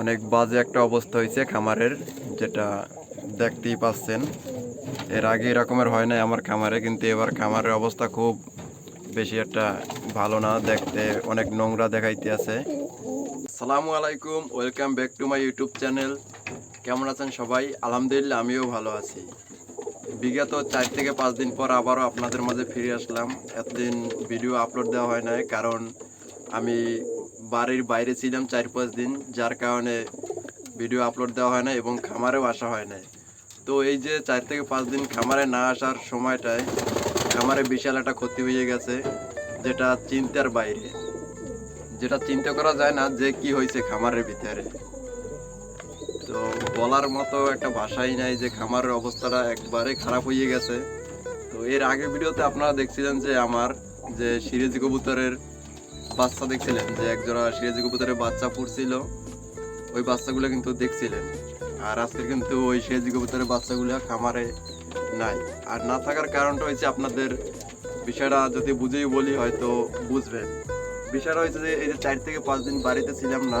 অনেক বাজে একটা অবস্থা হয়েছে খামারের, যেটা দেখতেই পাচ্ছেন। এর আগে এরকমের হয় নাই আমার খামারে, কিন্তু এবার খামারের অবস্থা খুব বেশি একটা ভালো না, দেখতে অনেক নোংরা দেখাইতে আছে। সালামু আলাইকুম, welcome back to my YouTube channel. কেমন আছেন সবাই? আলহামদুলিল্লাহ, আমিও ভালো আছি। বিগত চার থেকে পাঁচ দিন পর আবারও আপনাদের মাঝে ফিরে আসলাম। এতদিন ভিডিও আপলোড দেওয়া হয় নাই, কারণ আমি বাড়ির বাইরে ছিলাম চার পাঁচ দিন, যার কারণে ভিডিও আপলোড দেওয়া হয় না এবং খামারেও আসা হয় না তো এই যে চার থেকে পাঁচ দিন খামারে না আসার সময়টায় খামারে বিশাল একটা ক্ষতি হয়ে গেছে, যেটা চিন্তার বাইরে। যেটা চিন্তা করা যায় না যে কি হয়েছে খামারের ভিতরে। তো বলার মতো একটা ভাষাই নাই যে খামারের অবস্থাটা একবারে খারাপ হয়ে গেছে। তো এর আগে ভিডিওতে আপনারা দেখছিলেন যে আমার যে সিরিজ কবুতরের বাচ্চা দেখছিলেন যে একজোড়া সিরিজ কবুতরের বাচ্চা ফুটছিল ওই বাচ্চাগুলো কিন্তু দেখছিলেন। আর আজকে কিন্তু ওই সিরিজ কবুতরের বাচ্চাগুলো খামারে নাই। আর না থাকার কারণটা হয়েছে আপনাদের বিষয়টা যদি বুঝেই বলি, হয়তো বুঝবেন। বিষয়টা হয়েছে যে এই যে চার থেকে পাঁচ দিন বাড়িতে ছিলাম না,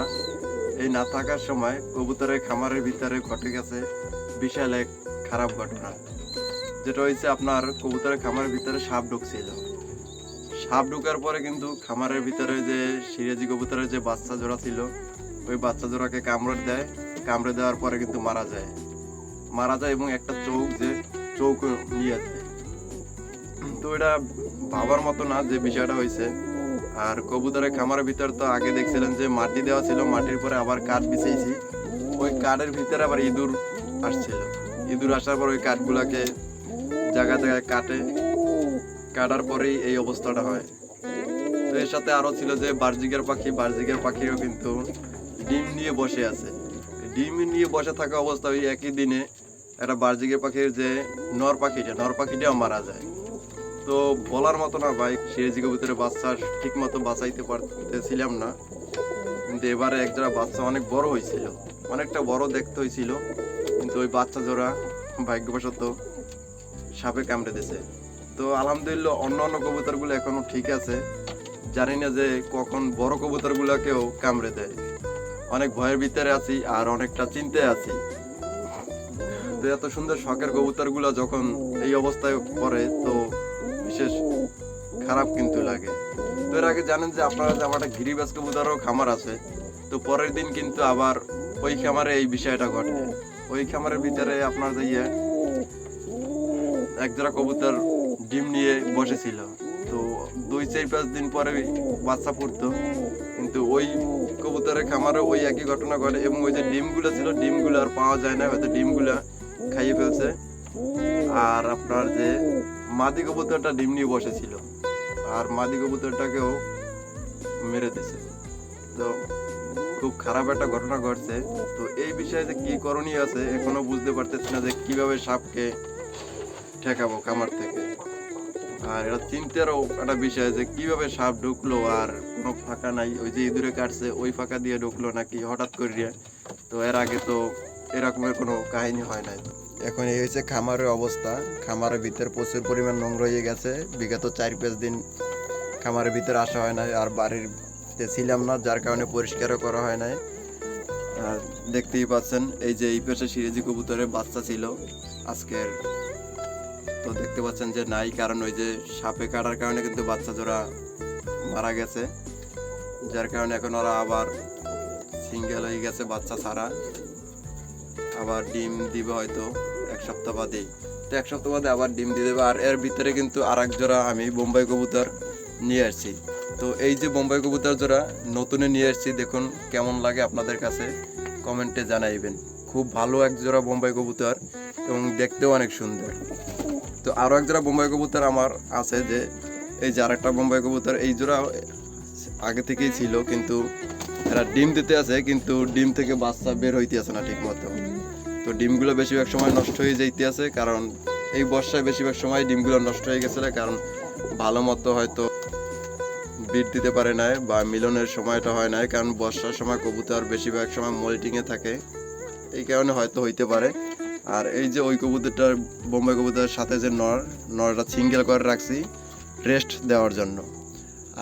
এই না থাকার সময় কবুতরের খামারের ভিতরে ঘটে গেছে বিশাল এক খারাপ ঘটনা। যেটা হয়েছে আপনার কবুতরের খামারের ভিতরে সাপ ঢুকছিল। সাপ ঢুকার পরে কিন্তু খামারের ভিতরে যে সিরাজি কবুতরের যে বাচ্চা জোড়া ছিল, ওই বাচ্চা জোড়াকে কামড়ে দেয়। কামড়ে দেওয়ার পরে কিন্তু মারা যায়। মারা যায় এবং একটা চৌক যে চৌক নিয়ে যায় তো এটা ভাবার মতো না যে বিষয়টা হয়েছে। আর কবুতরের খামারের ভিতর তো আগে দেখছিলেন যে মাটি দেওয়া ছিল, মাটির পরে আবার কাঠ বিছাইছি ওই কাঠের ভিতরে আবার ইঁদুর আসছিল। ইঁদুর আসার পর ওই কাঠগুলাকে জায়গা জায়গায় কাটে কাটার পরেই এই অবস্থাটা হয়। তো এর সাথে আরও ছিল যে বার্জিকের পাখি বার্জিকের পাখিও কিন্তু ডিম নিয়ে বসে আছে। ডিম নিয়ে বসে থাকা অবস্থা ওই একই দিনে একটা বার্জিকের পাখির যে নর পাখিটা, নর পাখিটাও মারা যায়। তো বলার মতো না ভাই সিরাজি কবুতরের বাচ্চা ঠিক মতো বাঁচাইতে পারতেছিলাম না। কিন্তু এবারে একজোড়া বাচ্চা অনেক বড় হয়েছিল, অনেকটা বড় দেখতে হয়েছিল। কিন্তু ওই বাচ্চা জোড়া ভাগ্যবশত সাপে কামড়ে দিছে তো আলহামদুলিল্লাহ অন্য অন্য কবুতরগুলো এখনও ঠিক আছে। জানি না যে কখন বড় কবুতরগুলোকেও কামড়ে দেয়। অনেক ভয়ের ভিতরে আছি আর অনেকটা চিন্তায় আছি। তো এত সুন্দর শখের কবুতরগুলো যখন এই অবস্থায় পড়ে, তো বিশেষ খারাপ কিন্তু লাগে। তো এর আগে জানেন যে আপনারা যে আমার একটা গিরিবাজ কবুতরও খামার আছে, তো পরের দিন কিন্তু আবার ওই খামারে এই বিষয়টা ঘটে। ওই খামারের ভিতরে আপনার যে ইয়ে একজোড়া কবুতর ডিম নিয়ে বসেছিল। তো দুই, চার, পাঁচ দিন পরে বাচ্চা ফুটতো কিন্তু ওই কবুতরের খামারে ওই একই ঘটনা ঘটে এবং ওই যে ডিমগুলো ছিল, ডিমগুলো আর পাওয়া যায় না, হয়তো ডিমগুলো খাইয়ে ফেলছে। আর আপনার যে মাদি কবুতরটা ডিম নিয়ে বসেছিল, আর মাদি কবুতরটাকেও মেরে দিছে। তো খুব খারাপ একটা ঘটনা ঘটছে। তো এই বিষয়ে যে কি করণীয় আছে, এখনও বুঝতে পারতেছি না যে কীভাবে সাপকে ঠেকাবো খামার থেকে। আর এটা চিন্তারও একটা বিষয় যে কীভাবে সাপ ঢুকলো আর কোনো ফাঁকা নাই, ওই যে ইঁদুরে কাটছে, ওই ফাঁকা দিয়ে ঢুকলো নাকি হঠাৎ করিয়া? তো এর আগে তো এরকমের কোনো কাহিনী হয় নাই। এখন এই হয়েছে খামারের অবস্থা। খামারের ভিতরে প্রচুর পরিমাণ নোংরা হয়ে গেছে। বিগত চার পাঁচ দিন খামারের ভিতরে আসা হয় নাই আর বাড়ির ছিলাম না, যার কারণে পরিষ্কারও করা হয় নাই। আর দেখতেই পাচ্ছেন, এই যে এই পাশে সিরেজি কবুতরের বাচ্চা ছিল, আজকের তো দেখতে পাচ্ছেন যে নাই, কারণ ওই যে সাপে কাটার কারণে কিন্তু বাচ্চা জোড়া মারা গেছে। যার কারণে এখন ওরা আবার সিঙ্গেল হয়ে গেছে বাচ্চা ছাড়া। আবার ডিম দিবে হয়তো এক সপ্তাহ বাদেই। তো এক সপ্তাহ বাদে আবার ডিম দিয়ে দেবে। আর এর ভিতরে কিন্তু আর এক জোড়া আমি বোম্বাই কবুতর নিয়ে আসছি। তো এই যে বোম্বাই কবুতর জোড়া নতুনে নিয়ে আসছি, দেখুন কেমন লাগে আপনাদের কাছে কমেন্টে জানাইবেন। খুব ভালো এক জোড়া বোম্বাই কবুতর এবং দেখতেও অনেক সুন্দর। তো আরও এক জোড়া বোম্বাই কবুতর আমার আছে যে, এই যে আরেকটা বোম্বাই কবুতর, এই জোড়া আগে থেকেই ছিল, কিন্তু এরা ডিম দিতে আছে, কিন্তু ডিম থেকে বাচ্চা বের হইতে আছে না ঠিক মতো তো ডিমগুলো বেশিরভাগ সময় নষ্ট হয়ে যাইতে আছে, কারণ এই বর্ষায় বেশিরভাগ সময় ডিমগুলো নষ্ট হয়ে গেছে কারণ ভালো মতো হয়তো বিট দিতে পারে নাই বা মিলনের সময়টা হয় নাই, কারণ বর্ষার সময় কবুতর বেশিরভাগ সময় মোল্টিংয়ে থাকে। এই কারণে হয়তো হইতে পারে। আর এই যে ওই কবুতরটার, বোম্বাই কবুতরের সাথে যে নর, নরটা সিঙ্গেল করে রাখছি রেস্ট দেওয়ার জন্য।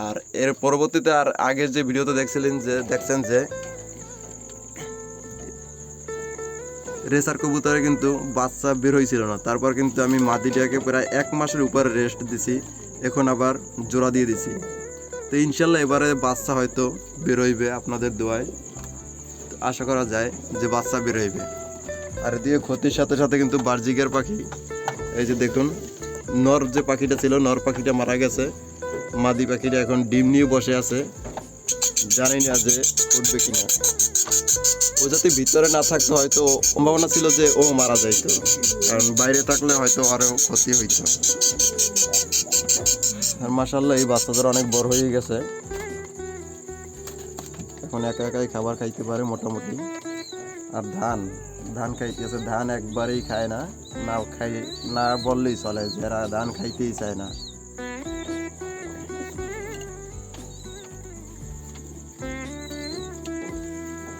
আর এর পরবর্তীতে আর আগের যে ভিডিওতে দেখছিলেন যে, দেখছেন যে, রেসার কবুতরে কিন্তু বাচ্চা বের হয়েছিল না। তারপর কিন্তু আমি মাদিটাকে প্রায় এক মাসের উপরে রেস্ট দিছি, এখন আবার জোড়া দিয়ে দিছি। তো ইনশাল্লাহ এবারে বাচ্চা হয়তো বের হইবে আপনাদের দোয়ায়। আশা করা যায় যে বাচ্চা বের হইবে। আর দিয়ে ক্ষতির সাথে সাথে কিন্তু বার্জিকের পাখি। এই যে দেখুন, নর যে পাখিটা ছিল, নর পাখিটা মারা গেছে। মাদি পাখিটা এখন ডিম নিয়ে বসে আছে। জানি না যে উঠবে কিনা। ও যদি ভিতরে না থাকতো হয়তো সম্ভাবনা ছিল যে ও মারা যাইতো কারণ বাইরে থাকলে হয়তো আরও ক্ষতি হইতো। আর মাসাল্লাহ এই বাচ্চাদের অনেক বড় হয়ে গেছে। এখন একা একাই খাবার খাইতে পারে মোটামুটি। আর ধান। ধান খাইতেছে ধান একবারেই খায় না না খাই, না বললেই চলে, যারা ধান খাইতেই চায় না।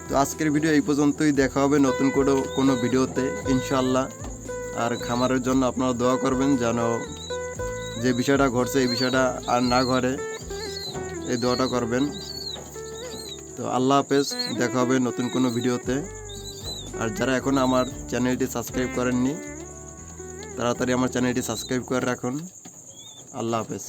তো আজকের ভিডিও এই পর্যন্তই, দেখা হবে নতুন কোনো কোনো ভিডিওতে ইনশাল্লাহ আর খামারের জন্য আপনারা দোয়া করবেন যেন যে বিষয়টা ঘটছে, এই বিষয়টা আর না ঘরে এই দোয়াটা করবেন। তো আল্লাহ হাফেজ, দেখা হবে নতুন কোনো ভিডিওতে। আর যারা এখন আমার চ্যানেলটি সাবস্ক্রাইব করেননি, তাড়াতাড়ি আমার চ্যানেলটি সাবস্ক্রাইব করে রাখুন। আল্লাহ হাফেজ।